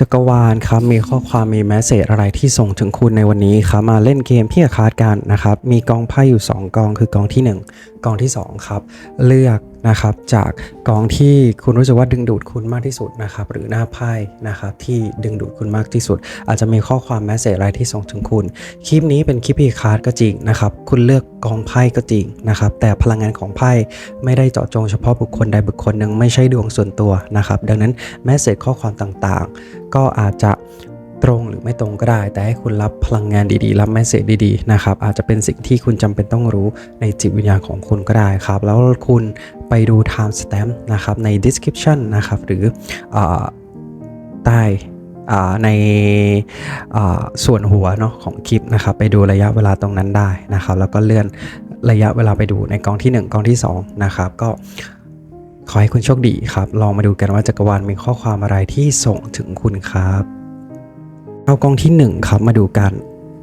จักรวาลครับมีข้อความมีแมสเซจอะไรที่ส่งถึงคุณในวันนี้ครับมาเล่นเกมพี่อาคาดกันนะครับมีกองไพ่อยู่ 2 กองคือกองที่ 1 กองที่ 2 ครับ เลือก นะครับจากกองที่คุณรู้สึกว่าดึงดูดคุณมากที่สุดนะครับหรือหน้าไพ่นะครับที่ดึงดูดคุณมากที่สุด อาจจะมีข้อความแมสเซจอะไรที่ส่งถึงคุณ คลิปนี้เป็นคลิปพี่อาคาร์ดก็จริงนะครับคุณเลือกกองไพ่ก็จริงนะครับแต่พลังงานของไพ่ไม่ได้เจาะจงเฉพาะบุคคลใดบุคคลหนึ่งไม่ใช่ดวงส่วนตัวนะครับดังนั้นแมสเซจข้อความต่างๆ ก็อาจจะตรงหรือไม่ตรงก็ได้ แต่ให้คุณรับพลังงานดีๆ รับแมสเซจดีๆนะครับอาจจะเป็นสิ่งที่คุณจำเป็นต้องรู้ในจิตวิญญาณของคุณก็ได้ครับ แล้วคุณ ไปดู time stamp นะครับใน description นะครับหรือใต้ในส่วนหัวเนาะของคลิปนะครับไปดูระยะเวลาตรงนั้นได้นะครับ แล้วก็เลื่อนระยะเวลาไปดูในกองที่ 1กองที่2นะครับก็ขอให้คุณโชคดีครับ ลองมาดูกันว่าจักรวาลมีข้อความอะไรที่ส่งถึงคุณครับ เอากองที่ 1 ครับมาดูกัน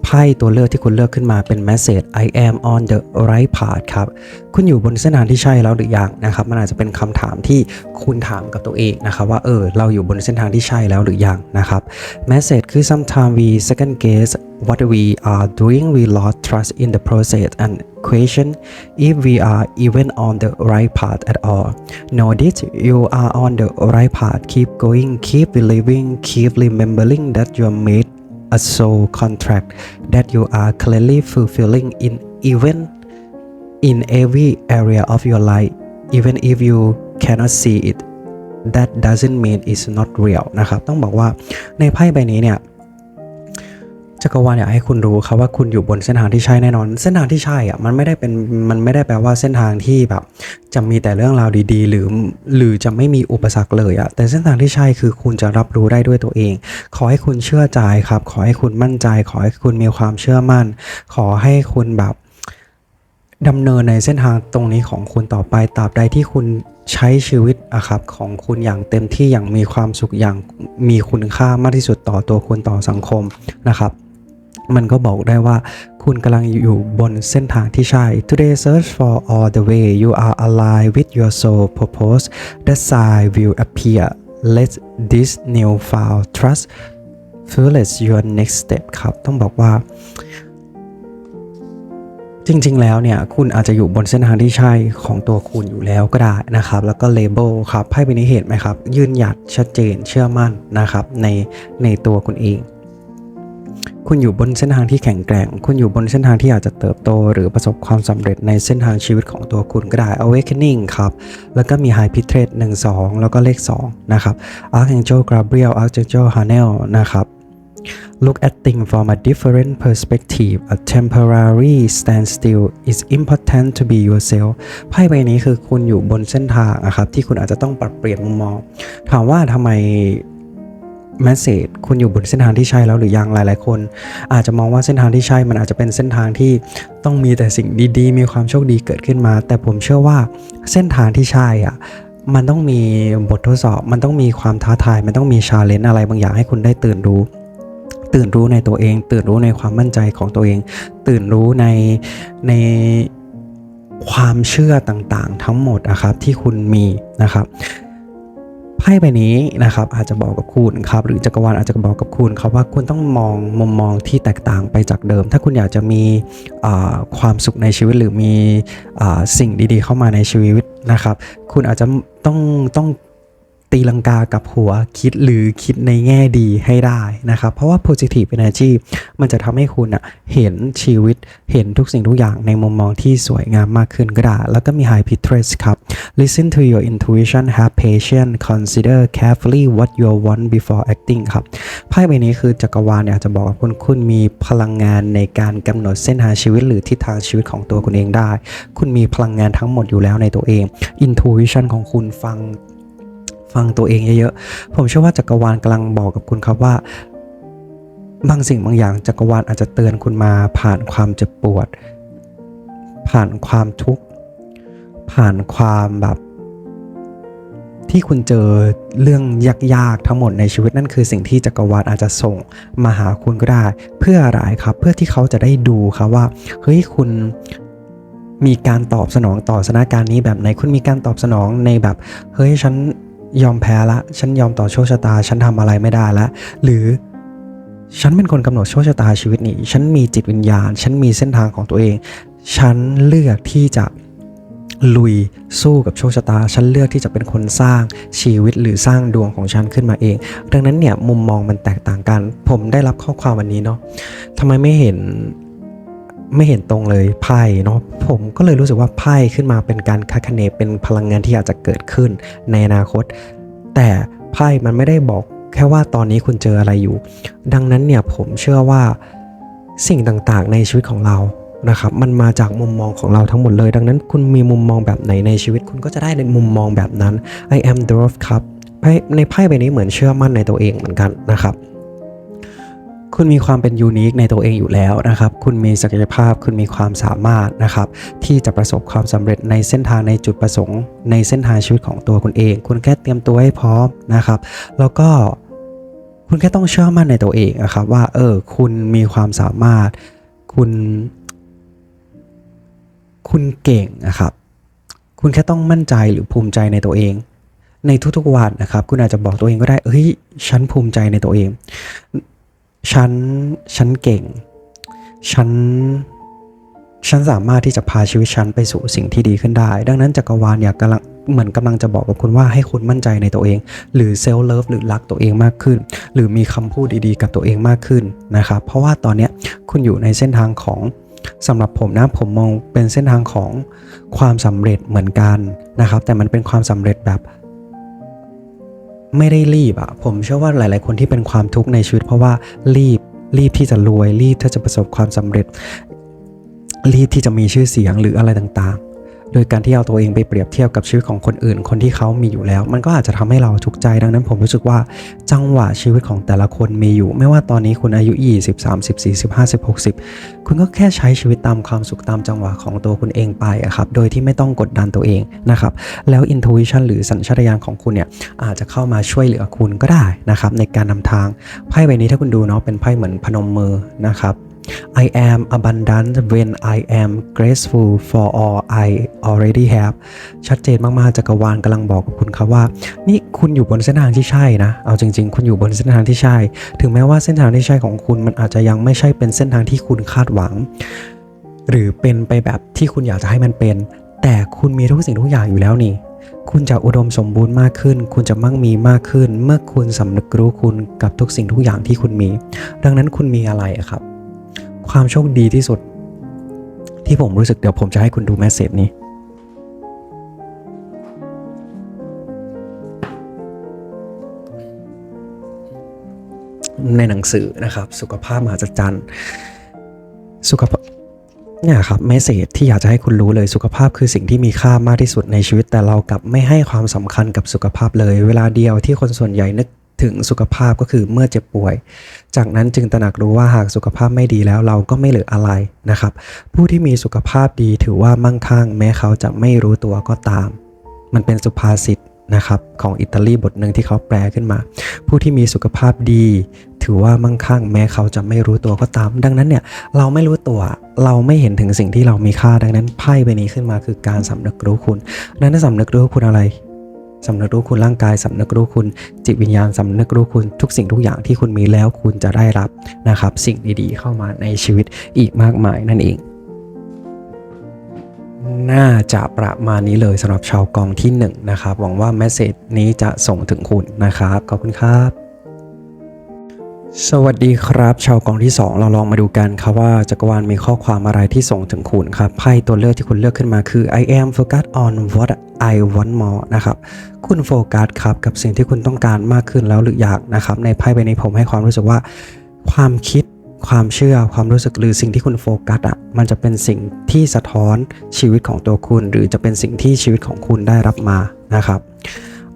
ไพ่ตัวเลือกที่คุณเลือกขึ้นมาเป็น message I am on the right path ครับ คุณอยู่บนเส้นทางที่ใช่แล้วหรือยังนะครับมันอาจจะเป็นคำถามที่คุณถามกับตัวเองนะครับว่าเออเราอยู่บนเส้นทางที่ใช่แล้วหรือยังนะครับ message คือ sometimes we second guess what we are doing we lost trust in the process and question if we are even on the right path at all know this you are on the right path keep going keep believing keep remembering that you are made a soul contract that you are clearly fulfilling in even in every area of your life even if you cannot see it that doesn't mean it's not real นะครับ ต้องบอกว่าในไพ่ใบนี้เนี่ย จักรวาลอยากให้คุณรู้ครับว่าคุณอยู่บนเส้นทางที่ใช่แน่นอน เส้นทางที่ใช่อะมันไม่ได้เป็นมันไม่ได้แปลว่าเส้นทางที่แบบ จะมีแต่เรื่องราวดีๆ หรือหรือจะไม่มีอุปสรรคเลยอะแต่เส้นทางที่ใช่คือคุณจะรับรู้ได้ด้วยตัวเอง ขอให้คุณเชื่อใจครับ ขอให้คุณมั่นใจ ขอให้คุณมีความเชื่อมั่น ขอให้คุณแบบดำเนินในเส้นทางตรงนี้ของคุณต่อไปตราบใดที่คุณใช้ชีวิตอะครับของคุณอย่างเต็มที่อย่างมีความสุขอย่างมีคุณค่ามากที่สุดต่อตัวคุณต่อสังคมนะครับ มันก็บอกได้ว่าคุณกำลังอยู่บนเส้นทางที่ใช่ Today search for all the way you are aligned with your soul purpose the sign will appear let this new found trust fuels your next step ครับ ต้องบอกว่า จริง ๆ แล้วเนี่ย คุณอาจจะอยู่บนเส้นทางที่ใช่ของตัวคุณอยู่แล้วก็ได้นะครับ แล้วก็เลเบลครับไพ่ใบนี้เห็นไหมครับ ยืนหยัดชัดเจนเชื่อมั่นนะครับ ในในตัวคุณเอง คุณอยู่บนเส้นทางที่แข็งแกร่ง คุณอยู่บนเส้นทางที่อาจจะเติบโต หรือประสบความสำเร็จในเส้นทางชีวิตของตัวคุณก็ได้ awakening ครับ แล้วก็มี high p i t r a t 1 2 แล้วก็เลข 2 นะครับ archangel gabriel archangel hanel นะครับ Look at things from a different perspective. A temporary standstill is important to be yourself. ไพ่ใบนี้คือคุณอยู่บนเส้นทางอะครับที่คุณอาจจะต้องปรับเปลี่ยนมุมมอง ถามว่าทำไม แมสเซจคุณอยู่บนเส้นทางที่ใช่แล้วหรือยังหลาย ๆ คน อาจจะมองว่าเส้นทางที่ใช่มันอาจจะเป็นเส้นทางที่ต้องมีแต่สิ่งดีๆ มีความโชคดีเกิดขึ้นมา แต่ผมเชื่อว่าเส้นทางที่ใช่อะมันต้องมีบททดสอบ มันต้องมีความท้าทาย มันต้องมีชาเลนจ์อะไรบางอย่างให้คุณได้ตื่นรู้ ตื่นรู้ในตัวเอง ตื่นรู้ในความมั่นใจของตัวเอง ตื่นรู้ในในความเชื่อต่างๆ ทั้งหมดนะครับที่คุณมีนะครับ พ่ใบนี้นะครับอาจจะบอกกับคุณครับหรือจักรวาลอาจจะบอกกับคุณครับว่าคุณต้องมองมุมมองที่แตกต่างไปจากเดิม ถ้าคุณอยากจะมีความสุขในชีวิตหรือมีอ่าสิ่งดีๆ เข้ามาในชีวิตนะครับ คุณอาจจะต้องต้อง ตีลังกากับหัวคิดหรือคิดในแง่ดีให้ได้นะครับ เพราะว่า positive energy มันจะทำให้คุณอะเห็นชีวิตเห็นทุกสิ่งทุกอย่างในมุมมองที่สวยงามมากขึ้นก็ได้ แล้วก็มี high pitch ครับ listen to your intuition have patience consider carefully what you want before acting ครับไพ่ใบนี้คือจักรวาลเนี่ยจะบอกว่าคุณคุณมีพลังงานในการกำหนดเส้นทางชีวิตหรือทิศทางชีวิตของตัวคุณเองได้ คุณมีพลังงานทั้งหมดอยู่แล้วในตัวเอง intuition ของคุณฟัง ฟังตัวเองเยอะๆ ผมเชื่อว่าจักรวาลกำลังบอกกับคุณครับว่า บางสิ่งบางอย่างจักรวาลอาจจะเตือนคุณมาผ่านความเจ็บปวด ผ่านความทุกข์ ผ่านความแบบ ที่คุณเจอเรื่องยากๆทั้งหมดในชีวิตนั่นคือสิ่งที่จักรวาลอาจจะส่งมาหาคุณก็ได้ เพื่ออะไรครับ เพื่อที่เขาจะได้ดูครับว่าเฮ้ยคุณมีการตอบสนองต่อสถานการณ์นี้แบบไหนคุณมีการตอบสนองในแบบ เฮ้ยฉัน ยอมแพ้ละ ฉันยอมต่อโชคชะตา ฉันทำอะไรไม่ได้ละ หรือฉันเป็นคนกำหนดโชคชะตาชีวิตนี้ ฉันมีจิตวิญญาณ ฉันมีเส้นทางของตัวเอง ฉันเลือกที่จะลุยสู้กับโชคชะตา ฉันเลือกที่จะเป็นคนสร้างชีวิตหรือสร้างดวงของฉันขึ้นมาเอง ดังนั้นเนี่ยมุมมองมันแตกต่างกัน ผมได้รับข้อความวันนี้เนาะทำไมไม่เห็น ไม่เห็นตรงเลยไพ่เนาะผมก็เลยรู้สึกว่าไพ่ขึ้นมาเป็นการคาดคะเนเป็นพลังงานที่อาจจะเกิดขึ้นในอนาคต แต่ไพ่มันไม่ได้บอกแค่ว่าตอนนี้คุณเจออะไรอยู่ ดังนั้นเนี่ยผมเชื่อว่าสิ่งต่างๆในชีวิตของเรานะครับมันมาจากมุมมองของเราทั้งหมดเลย ดังนั้นคุณมีมุมมองแบบไหนในชีวิตคุณก็จะได้ในมุมมองแบบนั้น I am dwarf ครับในไพ่ใบนี้เหมือนเชื่อมั่นในตัวเองเหมือนกันนะครับ คุณมีความเป็นยูนิคในตัวเองอยู่แล้วนะครับ คุณมีศักยภาพ คุณมีความสามารถนะครับ ที่จะประสบความสำเร็จในเส้นทางในจุดประสงค์ ในเส้นทางชีวิตของตัวคุณเอง คุณแค่เตรียมตัวให้พร้อมนะครับ แล้วก็คุณแค่ต้องเชื่อมั่นในตัวเองนะครับว่าเออคุณมีความสามารถ คุณ คุณเก่งนะครับ คุณแค่ต้องมั่นใจหรือภูมิใจในตัวเอง ในทุกๆวันนะครับ คุณอาจจะบอกตัวเองก็ได้เฮ้ยฉันภูมิใจในตัวเอง ฉัน ฉันเก่ง ฉัน ฉันสามารถที่จะพาชีวิตฉันไปสู่สิ่งที่ดีขึ้นได้ ดังนั้นจักรวาลอยากกำลังเหมือนกำลังจะบอกกับคุณว่าให้คุณมั่นใจในตัวเอง หรือเซลล์เลิฟหรือรักตัวเองมากขึ้น หรือมีคำพูดดีๆกับตัวเองมากขึ้นนะครับ เพราะว่าตอนเนี้ยคุณอยู่ในเส้นทางของสำหรับผมนะผมมองเป็นเส้นทางของความสำเร็จเหมือนกันนะครับ แต่มันเป็นความสำเร็จแบบ ไม่ได้รีบอะผมเชื่อว่าหลาย ๆ คนที่เป็นความทุกข์ในชีวิต เพราะว่ารีบรีบที่จะรวยรีบที่จะประสบความสำเร็จ รีบที่จะมีชื่อเสียงหรืออะไรต่างๆ โดยการที่เอาตัวเองไปเปรียบเทียบกับชีวิตของคนอื่น คนที่เขามีอยู่แล้ว มันก็อาจจะทำให้เราทุกข์ใจดังนั้นผมรู้สึกว่าจังหวะชีวิตของแต่ละคนมีอยู่ ไม่ว่าตอนนี้คุณอายุ 20 30 40 50 60 คุณก็แค่ใช้ชีวิตตามความสุขตามจังหวะของตัวคุณเองไปอะครับโดยที่ไม่ต้องกดดันตัวเองนะครับแล้ว intuition หรือสัญชาตญาณของคุณเนี่ยอาจจะเข้ามาช่วยเหลือคุณก็ได้นะครับในการนำทางไพ่ใบนี้ถ้าคุณดูเนาะเป็นไพ่เหมือนพนมมือนะครับ I am abundant when I am grateful for all I already have ชัดเจนมากๆจักรวาลกำลังบอกกับคุณครับว่า นี่คุณอยู่บนเส้นทางที่ใช่นะ เอาจริง ๆ คุณอยู่บนเส้นทางที่ใช่ ถึงแม้ว่าเส้นทางที่ใช่ของคุณมันอาจจะยังไม่ใช่เป็นเส้นทางที่คุณคาดหวัง หรือเป็นไปแบบที่คุณอยากจะให้มันเป็น แต่คุณมีทุกสิ่งทุกอย่างอยู่แล้วนี่คุณจะอุดมสมบูรณ์มากขึ้น คุณจะมั่งมีมากขึ้น เมื่อคุณสำนึกรู้คุณกับทุกสิ่งทุกอย่างที่คุณมี ดังนั้นคุณมีอะไรครับ ความโชคดีที่สุด ที่ผมรู้สึกเดี๋ยวผมจะให้คุณดูแมสเซจนี้ ในหนังสือนะครับ สุขภาพมหัศจรรย์สุขภาพเนี่ยครับเมสเซจที่อยากจะให้คุณรู้เลยสุขภาพคือสิ่งที่มีค่ามากที่สุดในชีวิตแต่เรากลับไม่ให้ความสำคัญกับสุขภาพเลย เวลาเดียวที่คนส่วนใหญ่นึก ถึงสุขภาพก็คือเมื่อเจ็บป่วย จากนั้นจึงตระหนักรู้ว่าหากสุขภาพไม่ดีแล้วเราก็ไม่เหลืออะไรนะครับ ผู้ที่มีสุขภาพดีถือว่ามั่งคั่ง แม้เขาจะไม่รู้ตัวก็ตาม มันเป็นสุภาษิตนะครับของอิตาลีบทหนึ่งที่เขาแปลขึ้นมา ผู้ที่มีสุขภาพดี ถือว่ามั่งคั่ง แม้เขาจะไม่รู้ตัวก็ตาม ดังนั้นเนี่ยเราไม่รู้ตัวเราไม่เห็นถึงสิ่งที่เรามีค่าดังนั้นไพ่ใบนี้ขึ้นมาคือการสำนึกรู้คุณดังนั้นสำนึกรู้คุณอะไร สำนึกรู้คุณร่างกายสำนึกรู้คุณ จิตวิญญาณสำนึกรู้คุณทุกสิ่งทุกอย่างที่คุณมีแล้วคุณจะได้รับนะครับ สิ่งดีๆ เข้ามาในชีวิตอีกมากมายนั่นเอง น่าจะประมาณนี้เลยสำหรับชาวกองที่1นะครับหวังว่าแมสเซจนี้จะส่งถึงคุณนะครับขอบคุณครับ สวัสดีครับ ชาวกองที่ 2 เราลองมาดูกันครับว่าจักรวาลมีข้อความอะไรที่ส่งถึงคุณครับไพ่ตัวเลือกที่คุณเลือกขึ้นมาคือ I am focused on what I want more นะครับคุณโฟกัสครับกับสิ่งที่คุณต้องการมากขึ้นแล้วหรืออยากนะครับในไพ่ใบนี้ผมให้ความรู้สึกว่า ความคิดความเชื่อความรู้สึกหรือสิ่งที่คุณโฟกัสอะมันจะเป็นสิ่งที่สะท้อนชีวิตของตัวคุณ หรือจะเป็นสิ่งที่ชีวิตของคุณได้รับมานะครับ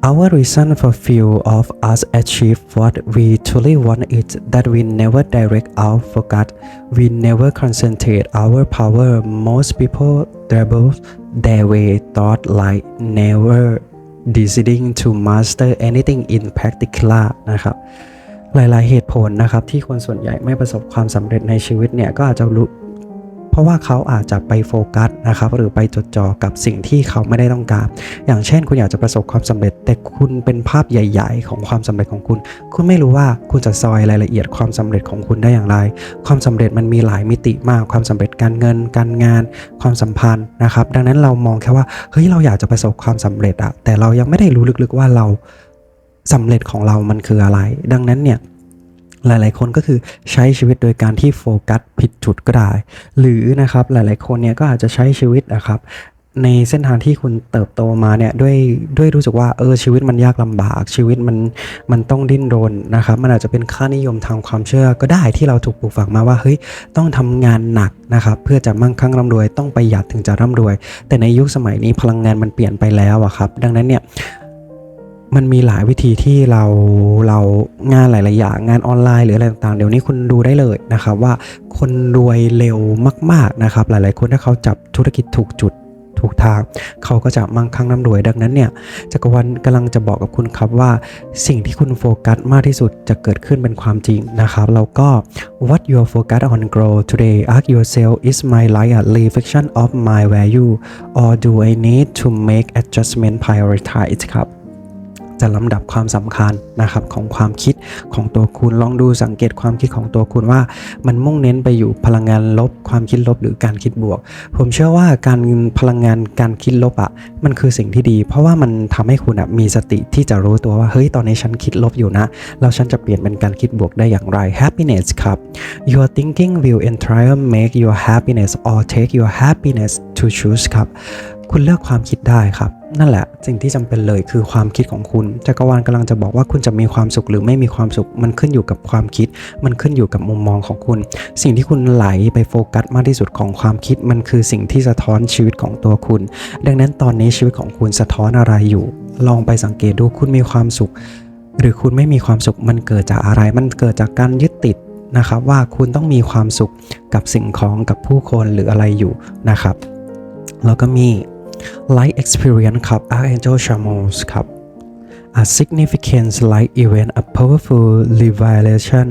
Our reason for few of us achieve what we truly want is that we never direct our focus, we never concentrate our power. Most people double their way thought like never deciding to master anything in particular นะครับ หลาย ๆ เหตุผลนะครับที่คนส่วนใหญ่ไม่ประสบความสำเร็จในชีวิตเนี่ยก็อาจจะรู้ เพ ราะว่าเขาอาจจะไปโฟกัสนะครับหรือไปจดจ่อกับสิ่งที่เขาไม่ได้ต้องการ อย่างเช่น คุณอยากจะประสบความสำเร็จ แต่คุณเป็นภาพใหญ่ ๆ ของความสำเร็จของคุณ คุณไม่รู้ว่าคุณจะซอยรายละเอียดความสำเร็จของคุณได้อย่างไร ความสำเร็จมันมีหลายมิติมาก ความสำเร็จการเงิน การงาน ความสัมพันธ์นะครับ ดังนั้นเรามองแค่ว่าเฮ้ยเราอยากจะประสบความสำเร็จอะแต่เรายังไม่ได้รู้ลึกๆว่าเราสำเร็จของเรามันคืออะไร ดังนั้นเนี่ย หลาย ๆ คนก็คือใช้ชีวิตโดยการที่โฟกัสผิดจุดก็ได้ หรือนะครับหลาย ๆ คนเนี่ยก็อาจจะใช้ชีวิตนะครับในเส้นทางที่คุณเติบโตมาเนี่ยด้วยด้วยรู้สึกว่าเออชีวิตมันยากลำบากชีวิตมันมันต้องดิ้นรนนะครับมันอาจจะเป็นค่านิยมทางความเชื่อก็ได้ที่เราถูกปลูกฝังมาว่าเฮ้ยต้องทำงานหนักนะครับเพื่อจะมั่งคั่งร่ำรวยต้องประหยัดถึงจะร่ำรวย แต่ในยุคสมัยนี้พลังงานมันเปลี่ยนไปแล้วอะครับดังนั้นเนี่ย มันมีหลายวิธีที่เราเรางานหลาย ๆ อย่างงานออนไลน์หรืออะไรต่าง ๆ เดี๋ยวนี้คุณดูได้เลยนะครับว่าคนรวยเร็วมาก ๆ นะครับ หลาย ๆ คนถ้าเขาจับธุรกิจถูกจุดถูกทาง เขาก็จะมั่งคั่งร่ำรวย ดังนั้นเนี่ยจักรวาลกำลังจะบอกกับคุณครับว่า สิ่งที่คุณโฟกัสมากที่สุดจะเกิดขึ้นเป็นความจริงนะครับ แล้วก็ what you focus on grow today ask yourself is my life a reflection of my value or do I need to make adjustment prioritize ครับ จะลำดับความสำคัญนะครับของความคิดของตัวคุณลองดูสังเกตความคิดของตัวคุณว่า มันมุ่งเน้นไปอยู่พลังงานลบ ความคิดลบหรือการคิดบวก ผมเชื่อว่าการพลังงานการคิดลบอะ่ะมันคือสิ่งที่ดี เพราะว่ามันทำให้คุณอะมีสติที่จะรู้ตัวว่าเฮ้ยตอนนี้ฉันคิดลบอยู่นะแล้วฉันจะเปลี่ยนเป็นการคิดบวกได้อย่างไร happiness ครับ your thinking will entirely make your happiness or take your happiness to choose ครับ คุณเลือกความคิดได้ครับ นั่นแหละ สิ่งที่จำเป็นเลยคือความคิดของคุณจักรวาลกำลังจะบอกว่าคุณจะมีความสุขหรือไม่มีความสุข มันขึ้นอยู่กับความคิด มันขึ้นอยู่กับมุมมองของคุณ สิ่งที่คุณไหลไปโฟกัสมากที่สุดของความคิด มันคือสิ่งที่สะท้อนชีวิตของตัวคุณ ดังนั้นตอนนี้ชีวิตของคุณสะท้อนอะไรอยู่ ลองไปสังเกตดูคุณมีความสุข หรือคุณไม่มีความสุขมันเกิดจากอะไร มันเกิดจากการยึดติดนะครับว่าคุณต้องมีความสุขกับสิ่งของกับผู้คนหรืออะไรอยู่นะครับแล้วก็มี Life Experience ครับ Archangel Chamos ครับ A significant life event a powerful revelation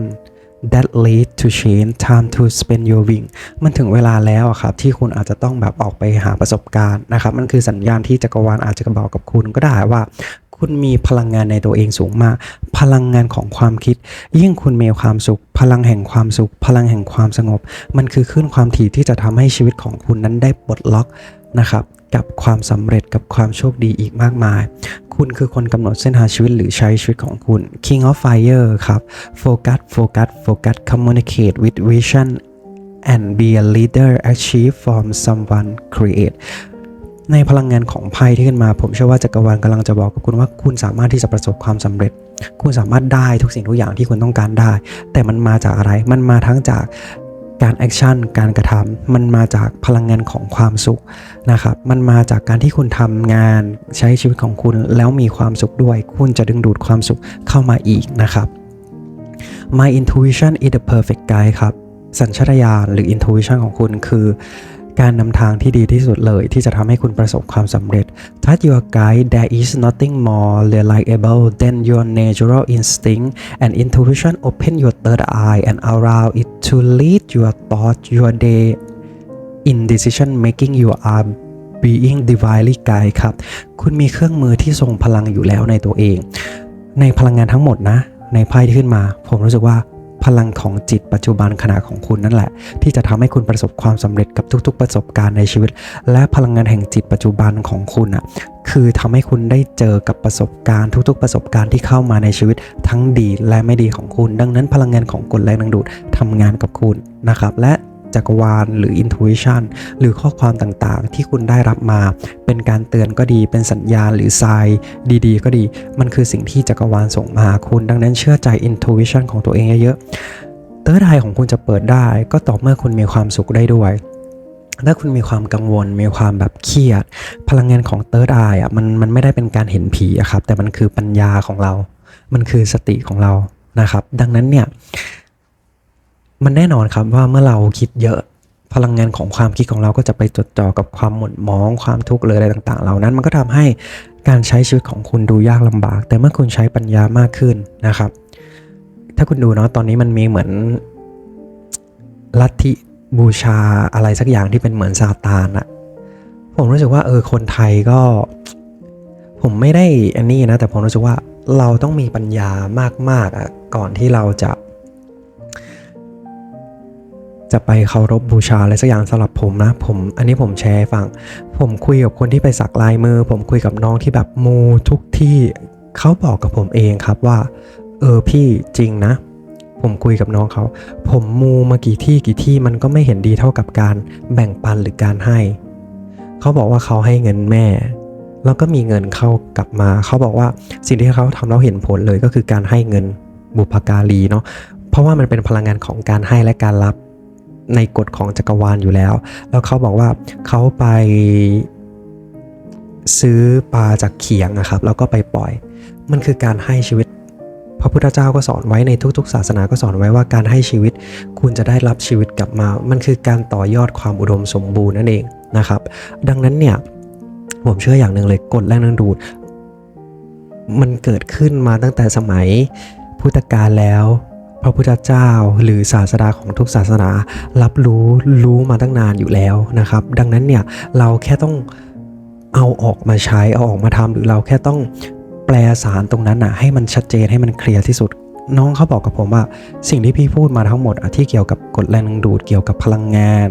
that lead to change time to spend your wing มันถึงเวลาแล้วอะครับที่คุณอาจจะต้องแบบออกไปหาประสบการณ์นะครับ มันคือสัญญาณที่จักรวาลอาจจะบอกกับคุณก็ได้ว่าคุณมีพลังงานในตัวเองสูงมาก พลังงานของความคิด ยิ่งคุณมีความสุข พลังแห่งความสุข พลังแห่งความสงบ มันคือขึ้นความถี่ที่จะทำให้ชีวิตของคุณนั้นได้ปลดล็อกนะครับ กับความสำเร็จกับความโชคดีอีกมากมาย คุณคือคนกำหนดเส้นทางชีวิตหรือใช้ชีวิตของคุณ King of Fire ครับ Focus Focus Focus Communicate with Vision and be a leader achieve from someone create ในพลังงานของไพ่ที่ขึ้นมา ผมเชื่อว่าจักรวาลกำลังจะบอกกับคุณว่าคุณสามารถที่จะประสบความสำเร็จ คุณสามารถได้ทุกสิ่งทุกอย่างที่คุณต้องการได้ แต่มันมาจากอะไร มันมาทั้งจาก การแอคชั่นการกระทำมันมาจากพลังงานของความสุขนะครับ มันมาจากการที่คุณทำงานใช้ชีวิตของคุณแล้วมีความสุขด้วย คุณจะดึงดูดความสุขเข้ามาอีกนะครับ My intuition is the perfect guide ครับสัญชาตญาณหรือ intuition ของคุณคือ การนำทางที่ดีที่สุดเลยที่จะทำให้คุณประสบความสำเร็จ Trust your guide there is nothing more reliable than your natural instinct and intuition open your third eye and allow it to lead your thought your day in decision making you are being divinely guide ครับ คุณมีเครื่องมือที่ทรงพลังอยู่แล้วในตัวเอง ในพลังงานทั้งหมดนะ ในไพ่ที่ขึ้นมา ผมรู้สึกว่า พลังของจิตปัจจุบันขณะของคุณนั่นแหละ ที่จะทำให้คุณประสบความสำเร็จกับทุก ๆ ประสบการณ์ในชีวิต และพลังงานแห่งจิตปัจจุบันของคุณอะคือทำให้คุณได้เจอกับประสบการณ์ทุก ๆ ประสบการณ์ที่เข้ามาในชีวิตทั้งดีและไม่ดีของคุณ ดังนั้นพลังงานของกฎแรงดึงดูดทำงานกับคุณนะครับและ จักรวาลหรือ intuition หรือข้อความต่างๆ ที่คุณได้รับมา เป็นการเตือนก็ดี เป็นสัญญาณหรือทรายดีๆ ก็ดี มันคือสิ่งที่จักรวาลส่งมาคุณ ดังนั้นเชื่อใจ intuition ของตัวเองเยอะๆเตอร์ไดของคุณจะเปิดได้ ก็ต่อเมื่อคุณมีความสุขได้ด้วยถ้าคุณมีความกังวลมีความแบบเครียด พลังงานของเตอร์ไดอะมันมันไม่ได้เป็นการเห็นผีอะครับ แต่มันคือปัญญาของเรา มันคือสติของเรานะครับ ดังนั้นเนี่ย มันแน่นอนครับว่าเมื่อเราคิดเยอะพลังงานของความคิดของเราก็จะไปจดจ่อกับความหม่นหมอง ความทุกข์เลยอะไรต่างๆ เหล่านั้นมันก็ทำให้การใช้ชีวิตของคุณดูยากลำบาก แต่เมื่อคุณใช้ปัญญามากขึ้นนะครับ ถ้าคุณดูเนาะตอนนี้มันมีเหมือนลัทธิบูชาอะไรสักอย่างที่เป็นเหมือนซาตานอะผมรู้สึกว่าเออคนไทยก็ ผมไม่ได้อันนี้นะแต่ผมรู้สึกว่าเราต้องมีปัญญามากๆอะก่อนที่เราจะ จะไปเคารพบูชาอะไรสักอย่างสำหรับผมนะ ผมอันนี้ผมแชร์ฟัง ผมคุยกับคนที่ไปสักลายมือ ผมคุยกับน้องที่แบบมูทุกที่เขาบอกกับผมเองครับว่า เออพี่จริงนะ ผมคุยกับน้องเขา ผมมูมากี่ที่กี่ที่มันก็ไม่เห็นดีเท่ากับการแบ่งปันหรือการให้ เขาบอกว่าเขาให้เงินแม่ แล้วก็มีเงินเข้ากลับมา เขาบอกว่าสิ่งที่เขาทำแล้วเห็นผลเลยก็คือการให้เงินบุพการีเนาะเพราะว่ามันเป็นพลังงานของการให้และการรับ ในกฎของจักรวาลอยู่แล้ว แล้วเขาบอกว่าเขาไปซื้อปลาจากเขียงอะครับ แล้วก็ไปปล่อย มันคือการให้ชีวิต พระพุทธเจ้าก็สอนไว้ในทุก ๆ ศาสนาก็สอนไว้ว่าการให้ชีวิต คุณจะได้รับชีวิตกลับมา มันคือการต่อยอดความอุดมสมบูรณ์นั่นเองนะครับ ดังนั้นเนี่ยผมเชื่ออย่างหนึ่งเลยกฎแรงดึงดูด มันเกิดขึ้นมาตั้งแต่สมัยพุทธกาลแล้ว พระพุทธเจ้าหรือศาสดาของทุกศาสนา รับรู้รู้มาตั้งนานอยู่แล้วนะครับ ดังนั้นเนี่ยเราแค่ต้องเอาออกมาใช้เอาออกมาทำหรือเราแค่ต้องแปลสารตรงนั้นนะให้มันชัดเจนให้มันเคลียร์ที่สุด น้องเขาบอกกับผมว่า สิ่งที่พี่พูดมาทั้งหมดที่เกี่ยวกับกฎแรงดึงดูดเกี่ยวกับพลังงาน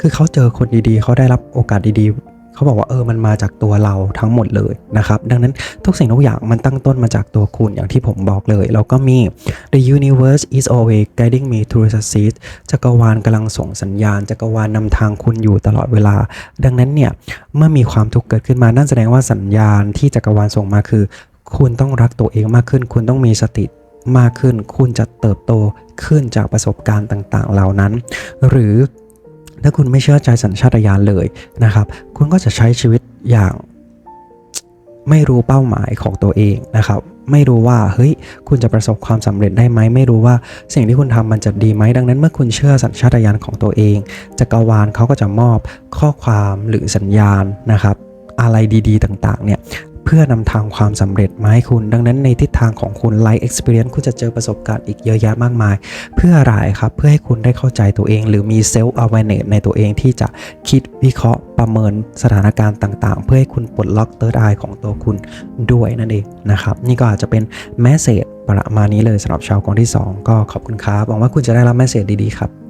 คือเขาเจอคนดีๆ เขาได้รับโอกาสดีๆ เขาบอกว่าเออมันมาจากตัวเราทั้งหมดเลยนะครับ ดังนั้นทุกสิ่งทุกอย่างมันตั้งต้นมาจากตัวคุณอย่างที่ผมบอกเลยแล้วก็มี the universe is always guiding me to succeed จักรวาลกำลังส่งสัญญาณ จักรวาลนำทางคุณอยู่ตลอดเวลา ดังนั้นเนี่ย เมื่อมีความทุกข์เกิดขึ้นมา นั่นแสดงว่าสัญญาณที่จักรวาลส่งมาคือ คุณต้องรักตัวเองมากขึ้น คุณต้องมีสติมากขึ้น คุณจะเติบโตขึ้นจากประสบการณ์ต่าง ๆ เหล่านั้น หรือถ้าคุณไม่เชื่อใจสัญชาตญาณเลยนะครับ คุณก็จะใช้ชีวิตอย่างไม่รู้เป้าหมายของตัวเองนะครับ ไม่รู้ว่าเฮ้ยคุณจะประสบความสำเร็จได้ไหมไม่รู้ว่าสิ่งที่คุณทำมันจะดีไหมดังนั้นเมื่อคุณเชื่อสัญชาตญาณของตัวเองจักรวาลเขาก็จะมอบข้อความหรือสัญญาณนะครับอะไรดีๆ ต่างๆเนี่ย พื่อนำทางความสำเร็จมาให้คุณ ดังนั้นในทิศทางของคุณ Life Experience คุณจะเจอประสบการณ์อีกเยอะแยะมากมาย เพื่ออะไรครับ เพื่อให้คุณได้เข้าใจตัวเอง หรือมี Self Awareness ในตัวเองที่จะคิดวิเคราะห์ประเมินสถานการณ์ต่างๆ เพื่อให้คุณปลดล็อก Third Eye ของตัวคุณด้วยนั่นเองนะครับ นี่ก็อาจจะเป็นแมสเซจประมาณนี้เลยสำหรับชาวกองที่ 2 ก็ขอบคุณครับหวังว่าคุณจะได้รับแมสเซจดีๆครับ